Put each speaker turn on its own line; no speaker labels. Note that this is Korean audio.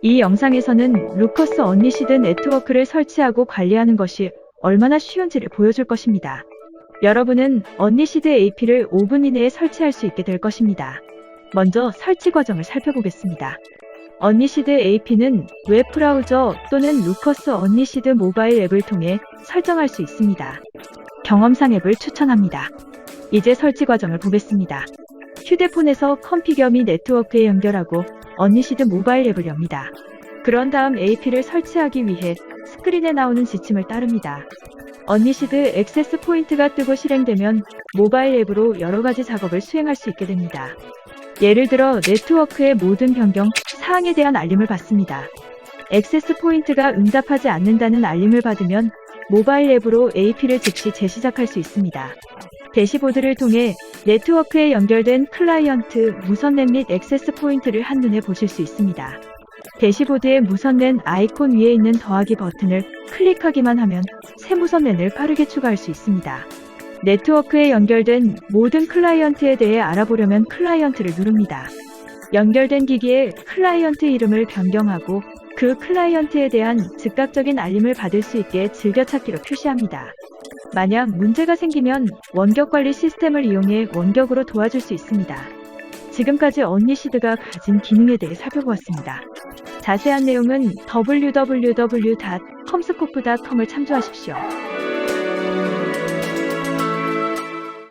이 영상에서는 루커스 언리시드 네트워크를 설치하고 관리하는 것이 얼마나 쉬운지를 보여줄 것입니다. 여러분은 언리시드 AP를 5분 이내에 설치할 수 있게 될 것입니다. 먼저 설치 과정을 살펴보겠습니다. 언리시드 AP는 웹 브라우저 또는 루커스 언리시드 모바일 앱을 통해 설정할 수 있습니다. 경험상 앱을 추천합니다. 이제 설치 과정을 보겠습니다. 휴대폰에서 컴피겨 미 네트워크에 연결하고 언리시드 모바일 앱을 엽니다. 그런 다음 AP를 설치하기 위해 스크린에 나오는 지침을 따릅니다. 언리시드 액세스 포인트가 뜨고 실행되면 모바일 앱으로 여러 가지 작업을 수행할 수 있게 됩니다. 예를 들어 네트워크의 모든 변경 사항에 대한 알림을 받습니다. 액세스 포인트가 응답하지 않는다는 알림을 받으면 모바일 앱으로 AP를 즉시 재시작할 수 있습니다. 대시보드를 통해 네트워크에 연결된 클라이언트 무선랜 및 액세스 포인트를 한눈에 보실 수 있습니다. 대시보드의 무선랜 아이콘 위에 있는 더하기 버튼을 클릭하기만 하면 새 무선랜을 빠르게 추가할 수 있습니다. 네트워크에 연결된 모든 클라이언트에 대해 알아보려면 클라이언트를 누릅니다. 연결된 기기의 클라이언트 이름을 변경하고 그 클라이언트에 대한 즉각적인 알림을 받을 수 있게 즐겨찾기로 표시합니다. 만약 문제가 생기면 원격 관리 시스템을 이용해 원격으로 도와줄 수 있습니다. 지금까지 언리시드가 가진 기능에 대해 살펴보았습니다. 자세한 내용은 www.comscope.com을 참조하십시오.